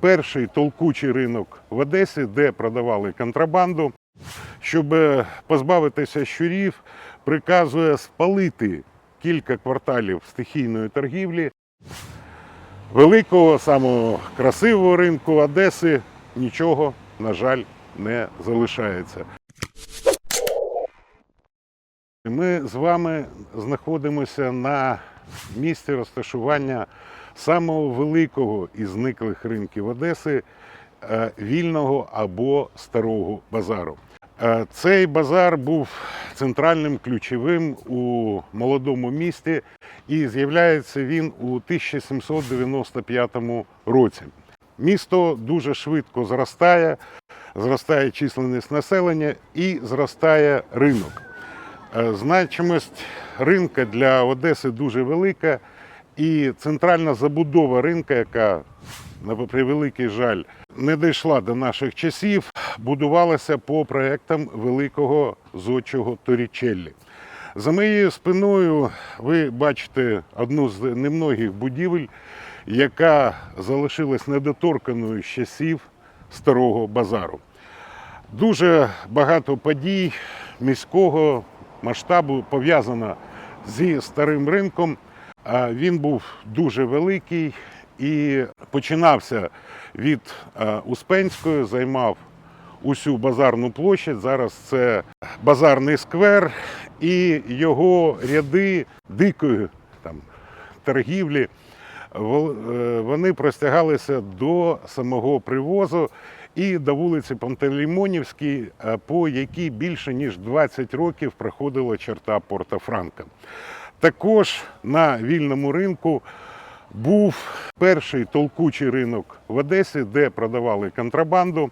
перший толкучий ринок в Одесі, де продавали контрабанду. Щоб е, позбавитися щурів, приказує спалити кілька кварталів стихійної торгівлі. Великого, самого красивого ринку Одеси нічого, на жаль, не залишається. Ми з вами знаходимося на місці розташування самого великого із зниклих ринків Одеси е, вільного або старого базару. Е, Цей базар був центральним ключовим у молодому місті, і з'являється він у 1795 році. Місто дуже швидко зростає, зростає численність населення і зростає ринок. Е, Значимость ринка для Одеси дуже велика, і центральна забудова ринка, яка, на превеликий жаль, не дійшла до наших часів, будувалася по проектам великого зодчого Торічеллі. За моєю спиною ви бачите одну з немногих будівель, яка залишилась недоторканою з часів старого базару. Дуже багато подій міського масштабу пов'язано зі старим ринком. Він був дуже великий і починався від Успенської, займав усю базарну площадь. Зараз це базарний сквер і його ряди дикої там, торгівлі. Е, Вони простягалися до самого привозу і до вулиці Пантелеймонівській, е, по якій більше ніж 20 років проходила черта Порта Франка. Також на вільному ринку був перший толкучий ринок в Одесі, де продавали контрабанду.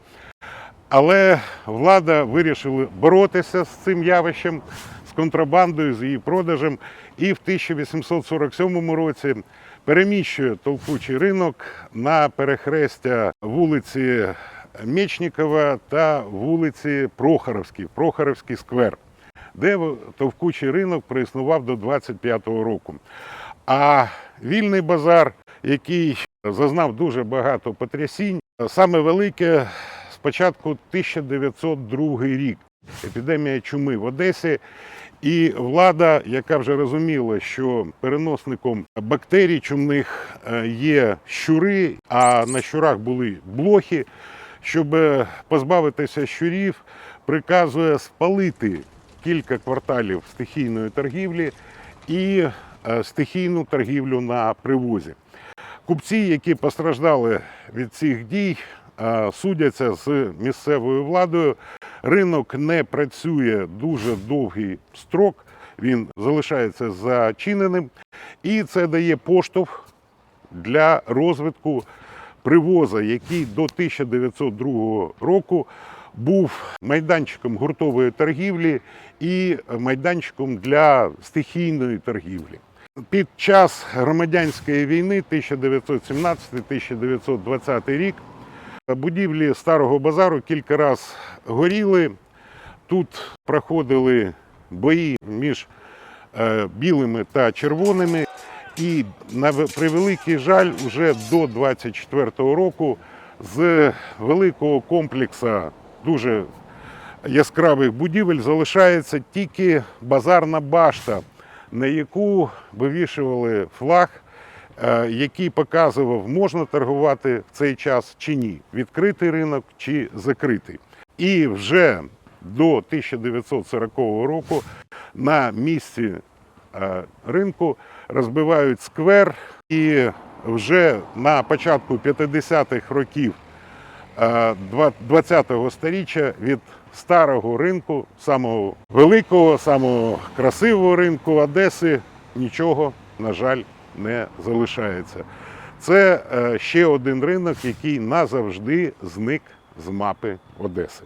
Але влада вирішила боротися з цим явищем, з контрабандою, з її продажем. І в 1847 році переміщує толкучий ринок на перехрестя вулиці Мечникова та вулиці Прохоровській, Прохоровський сквер, де товкучий ринок проіснував до 25-го року. А вільний базар, який зазнав дуже багато потрясінь, саме велике спочатку 1902 рік. Епідемія чуми в Одесі. І влада, яка вже розуміла, що переносником бактерій чумних е, є щури, а на щурах були блохи, щоб е, позбавитися щурів, приказує спалити кілька кварталів стихійної торгівлі і е, стихійну торгівлю на привозі. Купці, які постраждали від цих дій, е, судяться з місцевою владою. Ринок не працює дуже довгий строк, він залишається зачиненим, і це дає поштовх для розвитку привоза, який до 1902 року був майданчиком гуртової торгівлі і майданчиком для стихійної торгівлі. Під час громадянської війни 1917-1920 рік будівлі старого базару кілька разів горіли. Тут проходили бої між е, білими та червоними. І на превеликий жаль, вже до 24-го року з великого комплексу дуже яскравих будівель залишається тільки базарна башта, на яку вивішували флаг, е, який показував, можна торгувати в цей час чи ні, відкритий ринок чи закритий. І вже до 1940 року на місці е, ринку розбивають сквер, і вже на початку 50-х років е, 20-го сторіччя від старого ринку, самого великого, самого красивого ринку Одеси нічого, на жаль, не залишається. Це е, ще один ринок, який назавжди зник з мапи Одеси.